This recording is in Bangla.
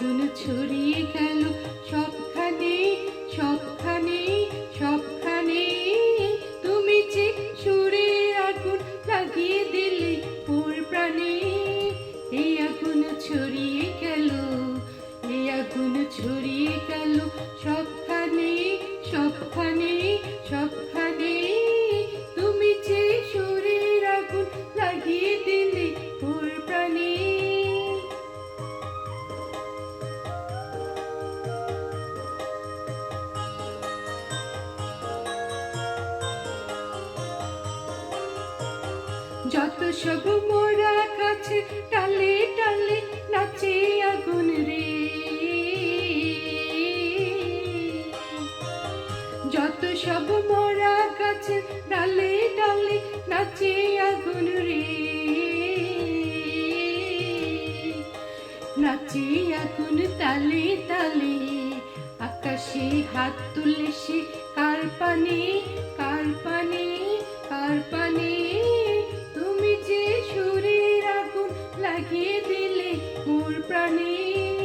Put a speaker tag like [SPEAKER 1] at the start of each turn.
[SPEAKER 1] এখন ছড়িয়ে গেল সবখানে সবখানে সবখানে, তুমি যে সুরে আগুন লাগিয়ে দিলে ওর প্রাণে। এই আগুন ছড়িয়ে গেল এই আগুন ছড়িয়ে গেল সবখানে সবখানে সব সব মোরা কাছে টালে টালে নাচে আগুন রে। যত সব মোরা গাছে ডালে ডালে নাচে আগুন রে। নাচে আগুন তালে তালে আকাশে হাত তুলে সে কার পানে, কার ফুল প্রাণী।